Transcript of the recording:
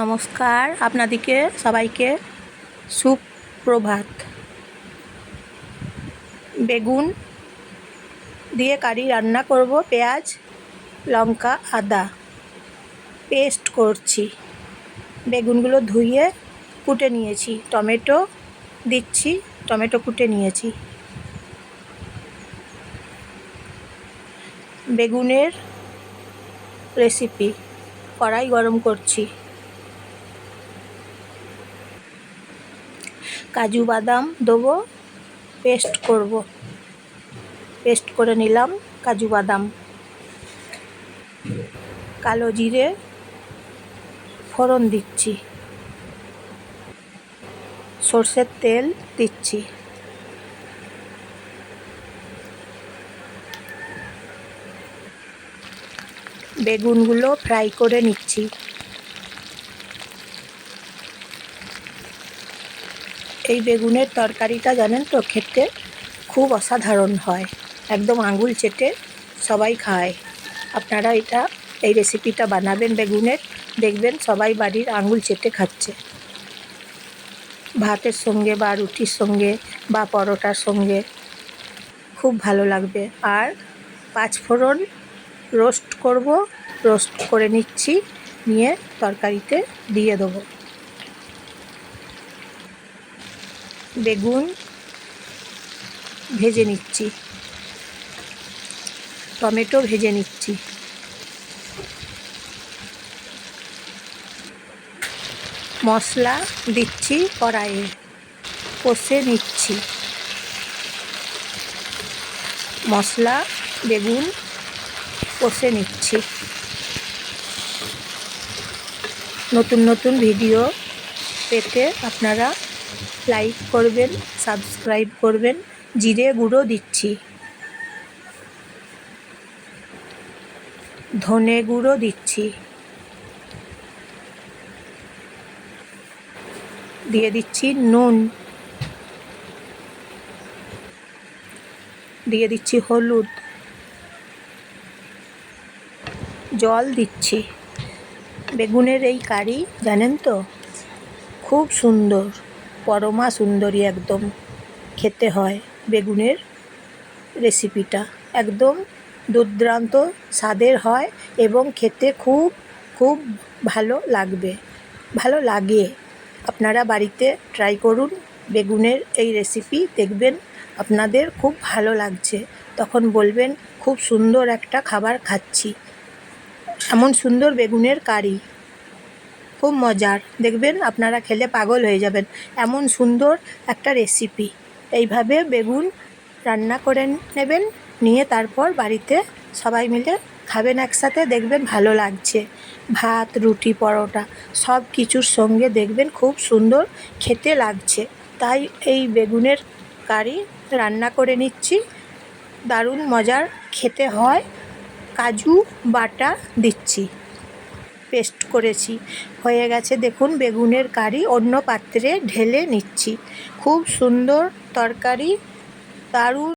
নমস্কার। আপনাদেরকে সবাইকে সুপ্রভাত। বেগুন দিয়ে কারি রান্না করব, পেঁয়াজ, লঙ্কা, আদা। পেস্ট করছি। বেগুনগুলো ধুয়ে কুটে নিয়েছি। টমেটো দিচ্ছি, টমেটো কুটে নিয়েছি। বেগুনের রেসিপি কড়াই গরম করছি। কাজু বাদাম দেবো পেস্ট করব। পেস্ট করে নিলাম কাজু বাদাম। কালো জিরে ফোড়ন দিচ্ছি। সর্ষের তেল দিচ্ছি। বেগুনগুলো ফ্রাই করে নিচ্ছি। এই বেগুনের তরকারিটা জানেন তো, খেতে খুব অসাধারণ হয়। একদম আঙুল চেটে সবাই খায়। আপনারা এটা, এই রেসিপিটা বানাবেন বেগুনের, দেখবেন সবাই বাড়ির আঙুল চেটে খাচ্ছে। ভাতের সঙ্গে বা রুটির সঙ্গে বা পরোটার সঙ্গে খুব ভালো লাগবে। আর পাঁচফোড়ন রোস্ট করব, রোস্ট করে নিচ্ছি, নিয়ে তরকারিতে দিয়ে দেবো। বেগুন ভেজে নিচ্ছি। টমেটো ভেজে নিচ্ছি। মশলা দিচ্ছি, কড়াইয়ে কষে নিচ্ছি। মশলা, বেগুন কষে নিচ্ছি। নতুন নতুন ভিডিও পেতে আপনারা লাইক করবেন, সাবস্ক্রাইব করবেন, জিরে গুঁড়ো দিচ্ছি। ধনে গুঁড়ো দিচ্ছি। দিয়ে দিচ্ছি নুন। দিয়ে দিচ্ছি হলুদ। জল দিচ্ছি। বেগুনের এই কারি জানেন তো? খুব সুন্দর। পরমা সুন্দরী একদম খেতে হয় বেগুনের রেসিপিটা একদম দুর্দান্ত স্বাদের হয় এবং খেতে খুব খুব ভালো লাগবে। ভালো লাগে। আপনারা বাড়িতে ট্রাই করুন বেগুনের এই রেসিপি দেখবেন আপনাদের খুব ভালো লাগছে। তখন বলবেন, খুব সুন্দর একটা খাবার খাচ্ছি। এমন সুন্দর বেগুনের কারি। খুব মজার। দেখবেন আপনারা খেলে পাগল হয়ে যাবেন। এমন সুন্দর একটা রেসিপি এইভাবে বেগুন রান্না করে নেবেন, নিয়ে তারপর বাড়িতে সবাই মিলে খাবেন একসাথে, দেখবেন ভালো লাগছে। ভাত, রুটি, পরোটা সব কিছুর সঙ্গে দেখবেন খুব সুন্দর খেতে লাগছে। তাই এই বেগুনের কারি রান্না করে নিচ্ছি। দারুণ মজার খেতে হয়। কাজু বাটা দিচ্ছি। পেস্ট করেছি। হয়ে গেছে দেখুন বেগুনের কারি অন্য পাত্রে ঢেলে নিচ্ছি। খুব সুন্দর তরকারি, দারুণ